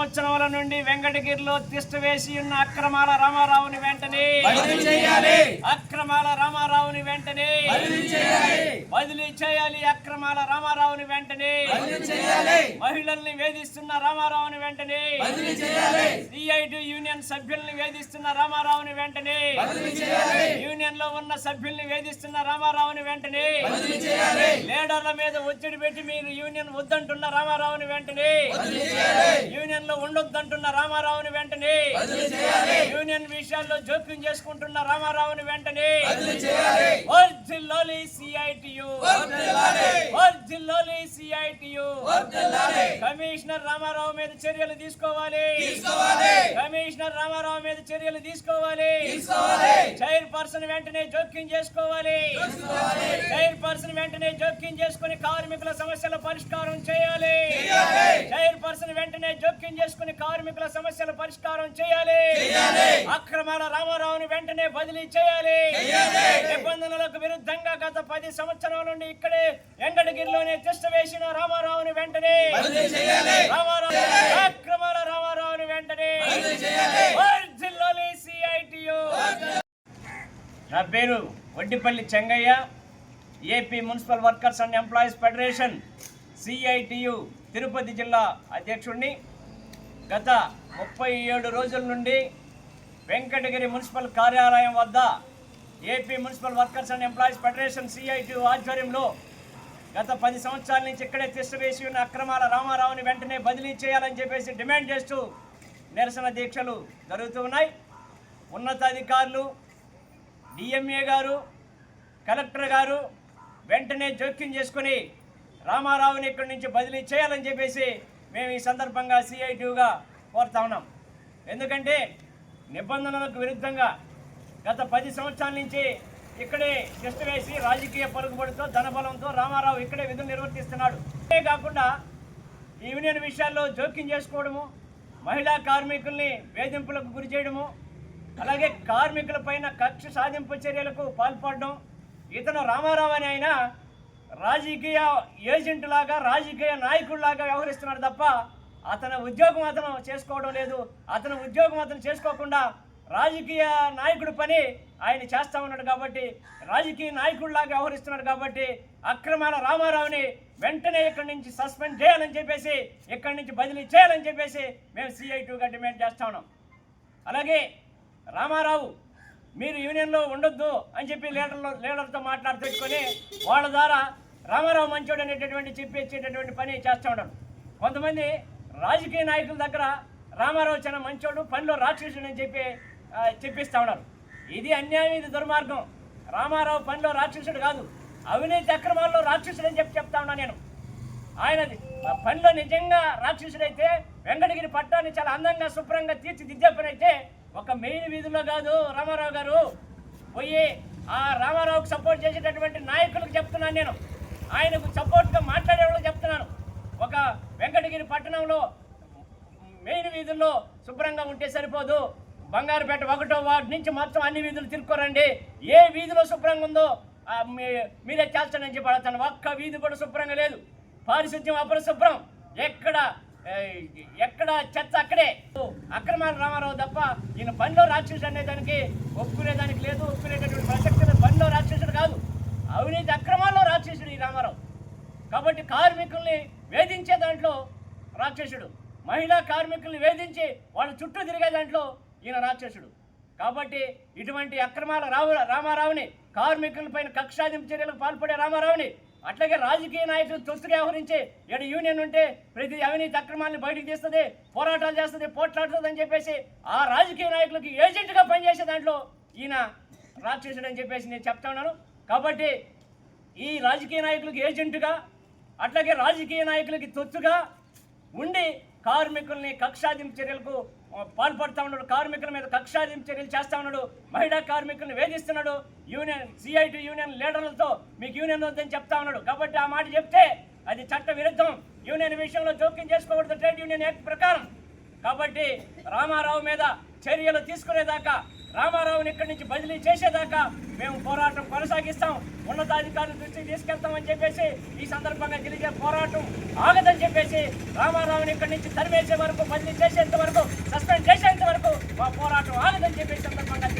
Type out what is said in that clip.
సంవత్సరముల నుండి వెంకటగిరిలో తిష్ట వేసి ఉన్న అక్రమాల రామారావుని వెంటనే అక్రమాల రామారావుని వెంటనే బదిలీ చేయాలి అక్రమాల రామారావుని వెంటనే మహిళల్ని వేధిస్తున్న రామారావుని వెంటనే. బదిలీ చేయాలి. సిఐటి యూనియన్ సభ్యుల్ని వేధిస్తున్న రామారావుని వెంటనే. బదిలీ చేయాలి. యూనియన్లో ఉన్న సభ్యుల్ని వేధిస్తున్న రామారావుని వెంటనే. బదిలీ చేయాలి. లీడర్ల మీద ఒత్తిడి పెట్టి మీరు యూనియన్ వద్దంటున్న రామారావుని వెంటనే. బదిలీ చేయాలి. యూనియన్లో ఉండొద్దంటున్న రామారావుని వెంటనే. బదిలీ చేయాలి. యూనియన్ విషయాల్లో జోక్యం చేసుకుంటున్న రామారావుని వెంటనే. బదిలీ చేయాలి. వర్జిల్లోలి సిఐటియు. సిఐటియు. కమిషనర్ రామారావు మీద చర్యలు తీసుకోవాలి. కమిషనర్ రామారావు మీద చర్యలు తీసుకోవాలి. చైర్ పర్సన్ వెంటనే జోక్యం చేసుకోవాలి. చైర్ పర్సన్ వెంటనే జోక్యం చేసుకుని కార్మికుల సమస్యల పరిష్కారం చేయాలి. చైర్ పర్సన్ వెంటనే జోక్యం చేసుకుని కార్మికుల సమస్యల పరిష్కారం చేయాలి. అక్రమాల రామారావుని వెంటనే బదిలీ చేయాలి. నిబంధనలకు విరుద్ధంగా గత పది సంవత్సరాల నుండి ఇక్కడే వెంకటగిరిలోనే తిష్ట వేసిన రామారావుని వెంటనే. రామారావు అక్రమాల రామారావుని వెంటనే. నా పేరు Vaddipalli Chengaiah. AP municipal workers and employees federation CITU Tirupati జిల్లా అధ్యక్షుడిని గత ముప్పై ఏడు రోజుల నుండి వెంకటగిరి మున్సిపల్ కార్యాలయం వద్ద AP municipal workers and employees federation CITU ఆధ్వర్యంలో గత పది సంవత్సరాల నుంచి ఇక్కడే వేసి ఉన్న అక్రమాల రామారావుని వెంటనే బదిలీ చేయాలని చెప్పేసి డిమాండ్ చేస్తూ నిరసన దీక్షలు జరుగుతూ ఉన్నాయి. ఉన్నతాధికారులు డిఎంఏ గారు కలెక్టర్ గారు వెంటనే జోక్యం చేసుకుని రామారావుని ఇక్కడి నుంచి బదిలీ చేయాలని చెప్పేసి మేము ఈ సందర్భంగా సిఐటిగా కోరుతా ఉన్నాం. ఎందుకంటే నిబంధనలకు విరుద్ధంగా గత పది సంవత్సరాల నుంచి ఇక్కడే టెస్ట్ వేసి రాజకీయ పరుగుబడితో ధనబలంతో రామారావు ఇక్కడే విధులు నిర్వర్తిస్తున్నాడు. ఇదే కాకుండా యూనియన్ విషయాల్లో జోక్యం చేసుకోవడము మహిళా కార్మికుల్ని వేధింపులకు గురి చేయడము అలాగే కార్మికుల పైన కక్ష సాధింపు చర్యలకు పాల్పడడం ఇతను రామారావు అని ఆయన రాజకీయ ఏజెంట్ లాగా రాజకీయ నాయకుడిలాగా వ్యవహరిస్తున్నాడు తప్ప అతని ఉద్యోగం అతను చేసుకోవడం లేదు. అతని ఉద్యోగం అతను చేసుకోకుండా రాజకీయ నాయకుడి పని ఆయన చేస్తా ఉన్నాడు కాబట్టి రాజకీయ నాయకుడిలాగా వ్యవహరిస్తున్నాడు కాబట్టి అక్రమాల రామారావుని వెంటనే ఇక్కడి నుంచి సస్పెండ్ చేయాలని చెప్పేసి ఇక్కడి నుంచి బదిలీ చేయాలని చెప్పేసి మేము సిఐ టూగా డిమాండ్ చేస్తా ఉన్నాం. అలాగే రామారావు మీరు యూనియన్లో ఉండొద్దు అని చెప్పి లీడర్లో లీడర్తో మాట్లాడుతుకొని పెట్టుకొని వాళ్ళ ద్వారా రామారావు మంచోడు అనేటటువంటి చెప్పేసేటటువంటి పని చేస్తూ ఉంటారు కొంతమంది రాజకీయ నాయకుల దగ్గర రామారావు చాలా మంచోడు పనిలో రాక్షసుడు అని చెప్పి చెప్పిస్తూ ఉన్నారు. ఇది అన్యాయం ఇది దుర్మార్గం. రామారావు పనిలో రాక్షసుడు కాదు. అవినీతి అక్రమాల్లో రాక్షసుడు అని చెప్పి చెప్తా ఉన్నా నేను. ఆయన పనిలో నిజంగా రాక్షసుడైతే వెంకటగిరి పట్టాన్ని చాలా అందంగా శుభ్రంగా తీర్చిదిద్దే పని అయితే ఒక మెయిన్ వీధిలో కాదు రామారావు గారు. పోయి ఆ రామారావుకు సపోర్ట్ చేసేటటువంటి నాయకులకు చెప్తున్నాను నేను. ఆయనకు సపోర్ట్గా మాట్లాడే వాళ్ళకి చెప్తున్నాను. ఒక వెంకటగిరి పట్టణంలో మెయిన్ వీధుల్లో శుభ్రంగా ఉంటే సరిపోదు. బంగారుపేట ఒకటో వార్డు నుంచి మొత్తం అన్ని వీధులు తిరుక్కోరండి. ఏ వీధిలో శుభ్రంగా ఉందో మీరే చేస్తానని చెప్పి అడుగుతాను. ఒక్క వీధి కూడా శుభ్రంగా లేదు. పారిశుద్ధ్యం అపరిశుభ్రం. ఎక్కడ ఎక్కడ చెత్త అక్కడే. అక్రమాల రామారావు తప్ప ఈయన పనిలో రాక్షసుడు అనే దానికి ఒప్పుకునేదానికి లేదు. ఒప్పుకునేటటువంటి ప్రసక్తి లేదు. పనిలో రాక్షసుడు కాదు. అవినీతి అక్రమాల్లో రాక్షసుడు ఈ రామారావు. కాబట్టి కార్మికుల్ని వేధించే దాంట్లో రాక్షసుడు. మహిళా కార్మికుల్ని వేధించి వాళ్ళ చుట్టూ తిరిగే దాంట్లో ఈయన రాక్షసుడు. కాబట్టి ఇటువంటి అక్రమాల రావు రామారావుని కార్మికులపైన కక్షాదింపు చర్యలకు పాల్పడే రామారావుని అట్లాగే రాజకీయ నాయకులు తొత్తుగా వ్యవహరించే ఏడు యూనియన్ ఉంటే ప్రతి అవినీతి అక్రమాలను బయటకు తీస్తుంది పోరాటాలు చేస్తుంది పోట్లాడుతుంది అని చెప్పేసి ఆ రాజకీయ నాయకులకి ఏజెంట్గా పనిచేసే దాంట్లో ఈయన రాక్షసుడు అని చెప్పేసి నేను చెప్తా ఉన్నాను. కాబట్టి ఈ రాజకీయ నాయకులకి ఏజెంటుగా అట్లాగే రాజకీయ నాయకులకి తొత్తుగా ఉండి కార్మికుల్ని కక్షాదింపు చర్యలకు పాల్పడుతూ ఉన్నాడు. కార్మికుల మీద కక్షాధిం చర్యలు చేస్తా ఉన్నాడు. మహిళా కార్మికుల్ని వేధిస్తున్నాడు. యూనియన్ సిఐటి యూనియన్ లీడర్లతో మీకు యూనియన్ వద్దని చెప్తా ఉన్నాడు. కాబట్టి ఆ మాట చెప్తే అది చట్ట విరుద్ధం యూనియన్ విషయంలో జోక్యం చేసుకోకూడదు. ట్రేడ్ యూనియన్ యాక్ట్ ప్రకారం. కాబట్టి రామారావు మీద చర్యలు తీసుకునేదాకా రామారావుని ఇక్కడి నుంచి బదిలీ చేసేదాకా మేము పోరాటం కొనసాగిస్తాం. ఉన్నతాధికారుల దృష్టికి తీసుకెళ్తామని చెప్పేసి ఈ సందర్భంగా జరిగే పోరాటం ఆగదని చెప్పేసి రామారావుని ఇక్కడి నుంచి తరివేసే వరకు బదిలీ చేసేంత వరకు సస్పెండ్ చేసేంత వరకు మా పోరాటం ఆగదని చెప్పేసి సందర్భంగా